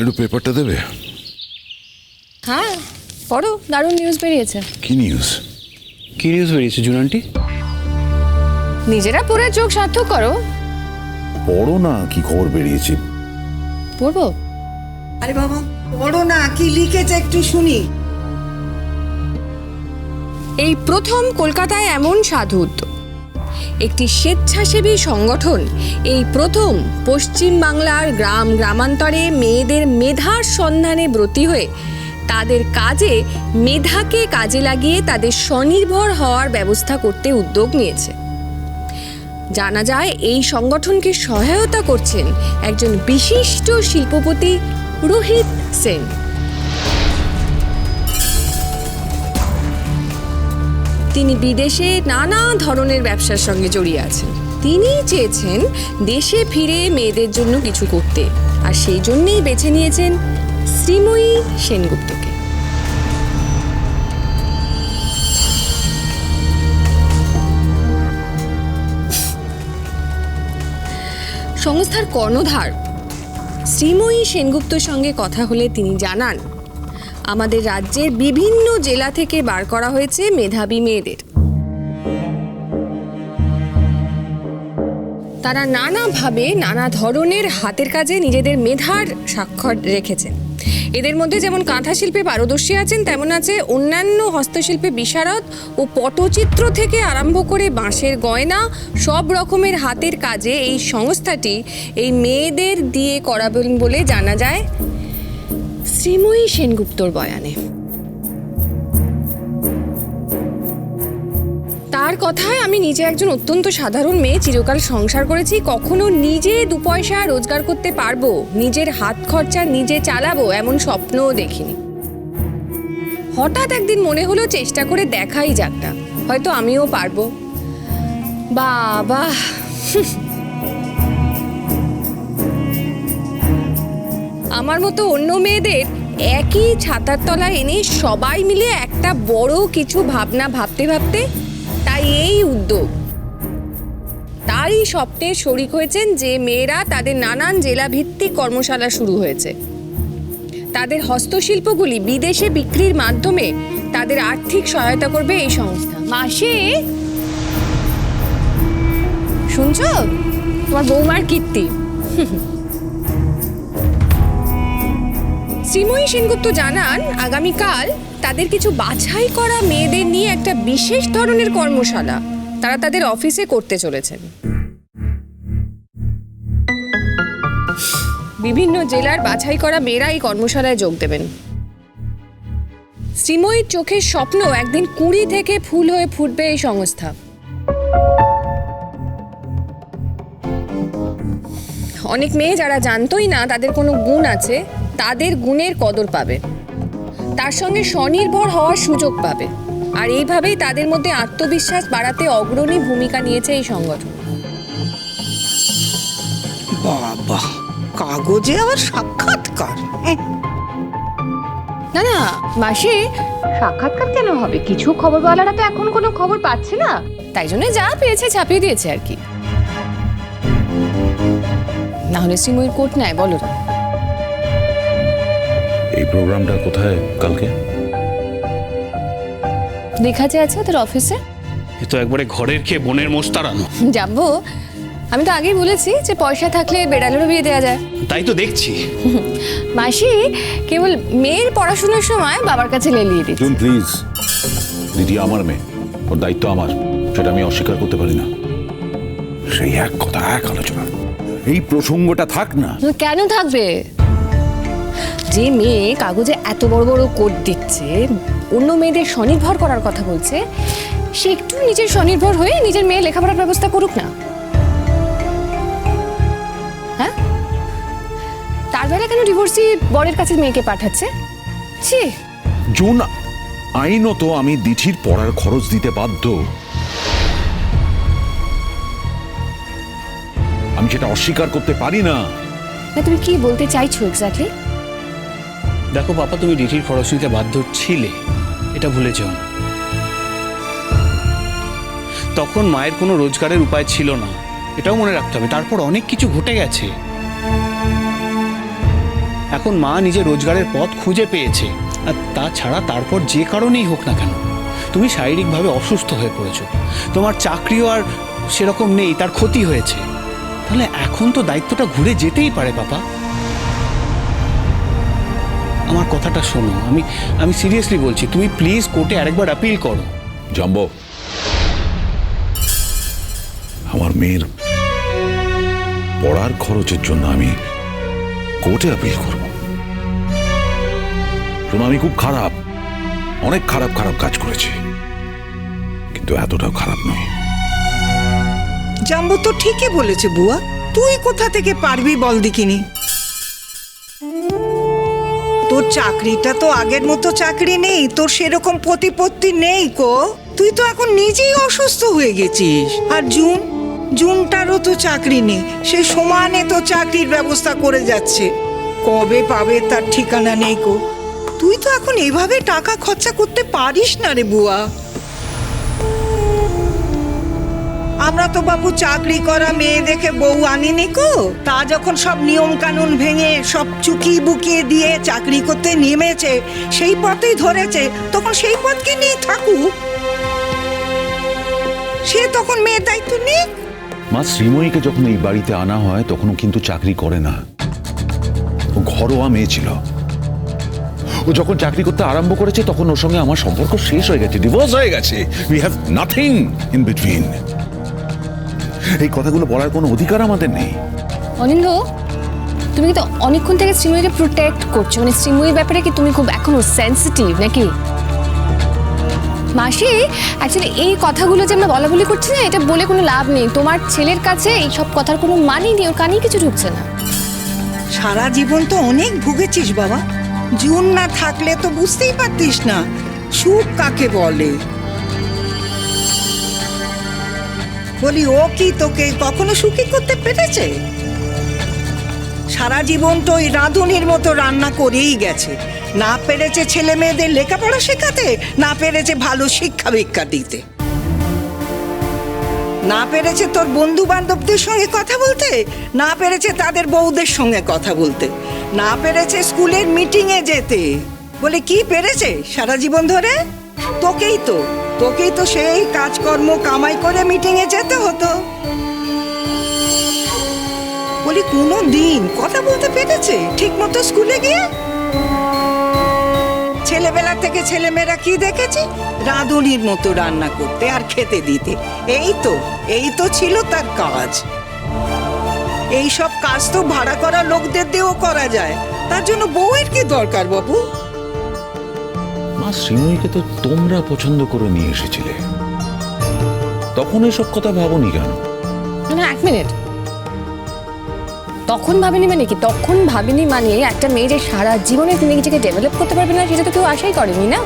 একটু পেপারটা দেবে? হ্যাঁ পড়ো দারুণ নিউজ বেরিয়েছে। কি নিউজ কি নিউজ বেরিয়েছে জুনান্টি নিজেরা পড়ে চোখ সার্থক করো। পড়ো না কি খবর বেরিয়েছে? পড়ব? আরে বাবা পড়ো না কি লিখেছে একটু শুনি। এই প্রথম কলকাতায় এমন সাধু উদ্যোগ। একটি স্বেচ্ছাসেবী সংগঠন। এই প্রথম পশ্চিম বাংলার গ্রাম গ্রামান্তরে মেয়েদের মেধার সন্ধানে ব্রতী হয়ে তাদের কাজে মেধাকে কাজে লাগিয়ে তাদের স্বনির্ভর হওয়ার ব্যবস্থা করতে উদ্যোগ নিয়েছে। জানা যায়, এই সংগঠনকে সহায়তা করছেন একজন বিশিষ্ট শিল্পপতি রোহিত সেন। তিনি বিদেশে নানা ধরনের ব্যবসার সঙ্গে জড়িয়ে আছেন। তিনি চেয়েছেন দেশে ফিরে মেয়েদের জন্য কিছু করতে। আর সেই জন্যেই বেছে নিয়েছেন শ্রীময়ী সেনগুপ্তকে। সংস্থার কর্ণধার শ্রীময়ী সেনগুপ্তর সঙ্গে কথা হলে তিনি জানান আমাদের রাজ্যের বিভিন্ন জেলা থেকে বার করা হয়েছে মেধাবী মেয়েদের। তারা নানাভাবে নানা ধরনের হাতের কাজে নিজেদের মেধার স্বাক্ষর রেখেছেন। এদের মধ্যে যেমন কাঁথা শিল্পে পারদর্শী আছেন, তেমন আছে অন্যান্য হস্তশিল্পে বিশারদ ও পটচিত্র থেকে আরম্ভ করে বাঁশের গয়না, সব রকমের হাতের কাজে এই সংস্থাটি এই মেয়েদের দিয়ে করাবেন বলে জানা যায়। শ্রীময়ী সেনগুপ্তর বয়ানে। তার কথায় আমি নিজে একজন অত্যন্ত সাধারণ মেয়ে, চিরকাল সংসার করেছি, কখনো নিজে দু পয়সা রোজগার করতে পারব, নিজের হাত খরচা নিজে চালাবো, এমন স্বপ্নও দেখিনি। হঠাৎ একদিন মনে হলো চেষ্টা করে দেখাই যাক না হয়তো আমিও পারব। বাবা! আমার মতো অন্য মেয়েদের একই ছাতার তলায় এনে সবাই মিলে একটা বড় কিছু ভাবনা ভাবতে ভাবতে তাই এই উদ্যোগ। তারই স্বপ্নে শরিক হয়েছেন যে মেয়েরা তাদের নানান জেলা ভিত্তিক কর্মশালা শুরু হয়েছে। তাদের হস্তশিল্পগুলি বিদেশে বিক্রির মাধ্যমে তাদের আর্থিক সহায়তা করবে এই সংস্থা। মাসে? শুনছো? তোমার বৌমার কীর্তি। শ্রীময়ী সেনগুপ্ত জানান, আগামীকাল তাদের কিছু বাছাই করা মেয়েদের নিয়ে একটা বিশেষ ধরনের কর্মশালা তারা তাদের অফিসে করতে চলেছেন। বিভিন্ন জেলার বাছাই করা মেয়েরা এই কর্মশালায় যোগ দেবেন। শ্রীময়ীর চোখের স্বপ্ন একদিন কুড়ি থেকে ফুল হয়ে ফুটবে এই সংস্থা। অনেক মেয়ে যারা জানতোই না তাদের কোনো গুণ আছে তাদের গুণের কদর পাবে। তার সঙ্গে স্বনির্ভর হওয়ার সুযোগ পাবে। আর এইভাবেই তাদের মধ্যে আত্মবিশ্বাস বাড়াতে অগ্রণী ভূমিকা নিয়েছে এই সংগঠন। বাবা কাগজে আবার সাক্ষাৎকার? না না মাসি। সাক্ষাৎকার কেন হবে? কিছু খবরওয়ালারা তো এখন কোনো খবর পাচ্ছে না। তাই জন্য যা পেয়েছে ছাপিয়ে দিয়েছে আর কি। না হলে শ্রীময়ীর কোট নেয় বলো না এই প্রোগ্রামটা কোথায় কালকে? যে আছে ওদের অফিসে? এ তো একবারে ঘরের খেয়ে বনের মোষ তাড়ানো। যাব। আমি তো আগেই বলেছি যে পয়সা থাকলে বেড়ালেরও বিয়ে দেওয়া যায়। তাই তো দেখছি। মাসি কেবল মেয়ের পড়াশোনার সময় বাবার কাছে লেলিয়ে দিচ্ছে। জুন প্লিজ দিদি আমার মেয়ে। ওর দায়িত্ব আমার। সেটা আমি অস্বীকার করতে পারি না। সেই এক কথা এক আলোচনা। এই প্রসঙ্গটা থাক না। কেন থাকবে? যে মেয়ে কাগজে এত বড় বড় কোড দিচ্ছে অন্য মেয়েদের স্বনির্ভর করার কথা বলছে সে একটু নিজের স্বনির্ভর হয়ে নিজের মেয়ে লেখাপড়ার ব্যবস্থা করুক না। হ্যাঁ? তার বেলা কেন ডিভোর্সি বরের কাছে মেয়েকে পাঠাচ্ছে? ছি। জুন আইনত আমি দিঠির পড়ার খরচ দিতে বাধ্য। আমি সেটা অস্বীকার করতে পারি না। না তুমি কি বলতে চাইছো এক্স্যাক্টলি দেখো পাপা, তুমি ডিটির খরচ নিতে বাধ্য ছিলে। এটা ভুলে যেও। তখন মায়ের কোনো রোজগারের উপায় ছিল না। এটাও মনে রাখতে হবে, তারপর অনেক কিছু ঘটে গেছে। এখন মা নিজে রোজগারের পথ খুঁজে পেয়েছে, আর তাছাড়া তারপর যে কারণেই হোক না কেন, তুমি শারীরিকভাবে অসুস্থ হয়ে পড়েছো। তোমার চাকরিও আর সেরকম নেই, তার ক্ষতি হয়েছে। তাহলে এখন তো দায়িত্বটা ঘুরে যেতেই পারে, পাপা। আমার কথাটা শোনো। আমি আমি সিরিয়াসলি বলছি তুমি প্লিজ কোর্টে আরেকবার আপিল করো। জাম্বো। আমার মেয়ের পড়ার খরচের জন্য আমি কোর্টে আপিল করব। শোনো আমি খুব খারাপ অনেক খারাপ খারাপ কাজ করেছি। কিন্তু এতটাও খারাপ নয়। জাম্বু তো ঠিকই বলেছে বুয়া। তুই কোথা থেকে পারবি বল দেখিনি? তোর চাকরিটা তো আগের মতো চাকরি নেই, তোর সেরকম প্রতিপত্তি নেই কো। তুই তো এখন নিজেই অসুস্থ হয়ে গেছিস। আর জুন, জুনটারও তো চাকরি নেই, সে সমানে তো চাকরির ব্যবস্থা করে যাচ্ছে। কবে পাবে তার ঠিকানা নেই কো। তুই তো এখন এভাবে টাকা খরচা করতে পারিস না রে বুয়া। আমরা তো বাবু চাকরি করা মেয়ে দেখে বউ আনিনি কো। তা যখন সব নিয়ম কানুন ভেঙে, সব চুকি বুকিয়ে দিয়ে চাকরি করতে নেমেছে, সেই পথেই ধরেছে, তখন সেই পথকে নিয়ে থাকুক সে তখন মেয়ের দায়িত্ব নিক মা শ্রীময়ীকে যখন এই বাড়িতে আনা হয় তখন ও কিন্তু চাকরি করে না। ও ঘরোয়া মেয়ে ছিল। ও যখন চাকরি করতে আরম্ভ করেছে, তখন ওর সঙ্গে আমার সম্পর্ক শেষ হয়ে গেছে ডিভোর্স হয়ে গেছে। We have nothing in between এই কথাগুলো বলার কোনো অধিকার আমাদের নেই। অনিন্দ তুমি কিন্তু অনেকক্ষণ থেকে শ্রীময়ীকে প্রোটেক্ট করছ। মানে শ্রীময়ীর ব্যাপারে কি তুমি খুব এখনও সেন্সিটিভ নাকি? মাসি অ্যাকচুয়ালি এই কথাগুলো যে আমরা বলা বলি করছি না এটা বলে কোনো লাভ নেই। তোমার ছেলের কাছে এই সব কথার কোনো মানেই নেই ওর কানেই কিছু ঢুকছে না। সারা জীবন তো অনেক ভুগেছিস বাবা। জুন না থাকলে তো বুঝতেই পারতিস না। সুখ কাকে বলে? বলি, ও কি তোকে কখনো সুখী করতে পেরেছে? সারা জীবন তো ওই রাঁধুনির মতো রান্না করেই গেছে। না পেরেছে ছেলে মেয়েদের লেখাপড়া শেখাতে, না পেরেছে ভালো শিক্ষা ভিক্ষা দিতে। না পেরেছে তোর বন্ধু বান্ধবদের সঙ্গে কথা বলতে, না পেরেছে তাদের বউদের সঙ্গে কথা বলতে। না পেরেছে স্কুলের মিটিংয়ে যেতে। বলে, কি পেরেছে সারা জীবন ধরে? তোকেই তো। তোকেই তো সেই কাজকর্ম কামাই করে মিটিংয়ে যেতে হতো। বলি, কোনো দিন কথা বলতে পেরেছে? ঠিক মতো স্কুলে গিয়ে? ছেলেবেলা থেকে ছেলেমেয়েরা কি দেখেছি? রাঁধুনির মতো রান্না করতে আর খেতে দিতে। এই তো এই তো ছিল তার কাজ। এই সব কাজ তো ভাড়া করা লোকদের দিয়েও করা যায়। তার জন্য বউয়ের কি দরকার বাবু? মা শ্রীময়ীকে তো তোমরা পছন্দ করে নিয়ে এসেছিলে। তখন এসব কথা ভাবনি কেন? না না এক মিনিট। তখন ভাবিনি মানে কি? তখন ভাবিনি মানে একটা মেয়ে যে সারা জীবনে তিনি নিজেকে ডেভেলপ করতে পারবে না সেটা তো কেউ আশাই করেনি না?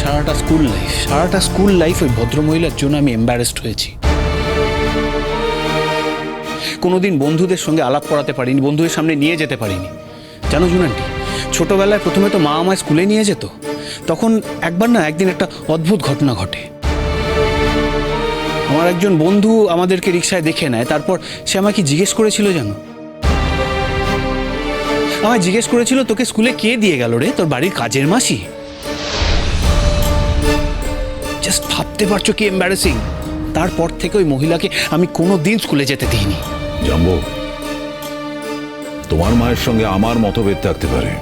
সারাটা স্কুল লাইফ সারাটা স্কুল লাইফ ওই ভদ্রমহিলার জন্য আমি এম্বারেসড হয়েছি। কোনোদিন বন্ধুদের সঙ্গে আলাপ করাতে পারিনি বন্ধুদের সামনে নিয়ে যেতে পারিনি। জানো জুনান্টি ছোটবেলায় প্রথমে তো মা আমায় স্কুলে নিয়ে যেত। তখন একবার না একদিন একটা অদ্ভুত ঘটনা ঘটে। আমার একজন বন্ধু আমাদেরকে রিক্সায় দেখে নেয়, তারপর সে আমাকে জিজ্ঞেস করেছিল জানো আমায় জিজ্ঞেস করেছিল, তোকে স্কুলে কে দিয়ে গেল রে? তোর বাড়ির কাজের মাসি? জাস্ট ভাবতে পারছ কি এম্বারেসিং তারপর থেকে ওই মহিলাকে আমি কোনো দিন স্কুলে যেতে দিইনি। জাম্বো, তোমার মায়ের সঙ্গে আমার মতভেদ থাকতে পারে।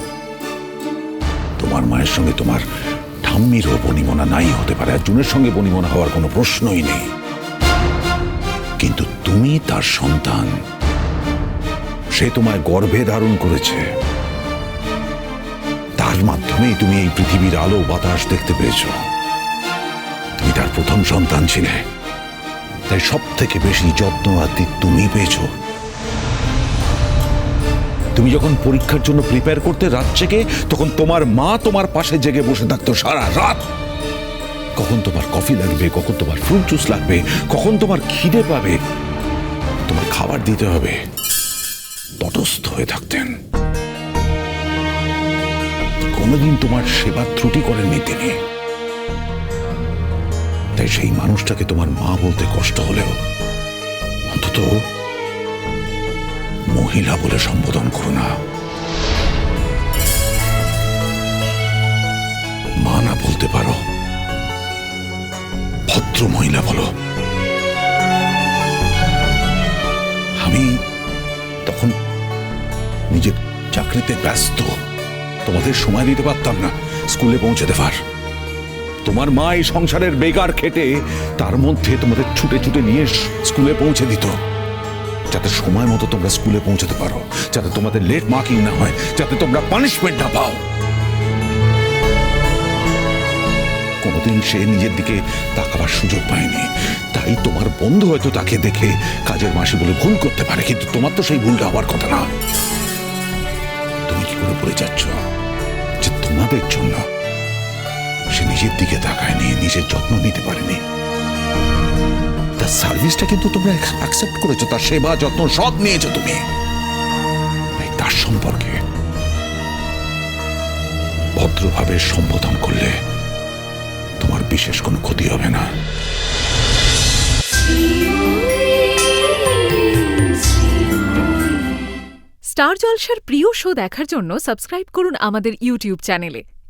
তোমার মায়ের সঙ্গে তোমার ঠাম্মিরও বনিমনা নাই হতে পারে জুনের সঙ্গে বনিমনা হওয়ার কোনো প্রশ্নই নেই। কিন্তু তুমি তার সন্তান। সে তোমায় গর্ভে ধারণ করেছে। তার মাধ্যমেই তুমি এই পৃথিবীর আলো বাতাস দেখতে পেয়েছ। তুমি তার প্রথম সন্তান ছিলে। তাই সব থেকে বেশি যত্ন আত্মি তুমি পেয়েছ। তুমি যখন পরীক্ষার জন্য প্রিপেয়ার করতে রাত জেগে, তখন তোমার মা তোমার পাশে জেগে বসে থাকতো সারা রাত। কখন তোমার কফি লাগবে, কখন তোমার ফ্রুট জুস লাগবে, কখন তোমার খিদে পাবে, তোমার খাবার দিতে হবে। তটস্থ হয়ে থাকতেন। কোনোদিন তোমার সেবা ত্রুটি করেননি তিনি। তাই সেই মানুষটাকে তোমার মা বলতে কষ্ট হলেও, অন্তত মহিলা বলে সম্বোধন করো না। মা না বলতে পারো। ভদ্র মহিলা বলো। আমি তখন নিজের চাকরিতে ব্যস্ত। তোমাদের সময় দিতে পারতাম না। স্কুলে পৌঁছে দেবার। তোমার মা এই সংসারের বেকার খেটে তার মধ্যে তোমাদের ছুটে ছুটে নিয়ে স্কুলে পৌঁছে দিত। যাতে সময় মতো তোমরা স্কুলে পৌঁছাতে পারো, যাতে তোমাদের লেট মার্কিং না হয়, যাতে তোমরা পানিশমেন্ট না পাও। কোনোদিন সে নিজের দিকে তাকাবার সুযোগ পায়নি। তাই তোমার বন্ধু হয়তো তাকে দেখে কাজের মাসি বলে ভুল করতে পারে, কিন্তু তোমার তো সেই ভুলটা হওয়ার কথা না। তুমি কি করে বলে যাচ্ছ যে তোমাদের জন্য সে নিজের দিকে তাকায়নি, নিজের যত্ন নিতে পারেনি? তার সার্ভিসটা কিন্তু তোমরা অ্যাকসেপ্ট করেছ, তার সেবা, যত্ন সব নিয়েছো তুমি। তার সম্পর্কে ভদ্রভাবে সম্বোধন করলে তোমার বিশেষ কোনো ক্ষতি হবে না। স্টার জলসার প্রিয় শো দেখার জন্য সাবস্ক্রাইব করুন আমাদের ইউটিউব চ্যানেলে।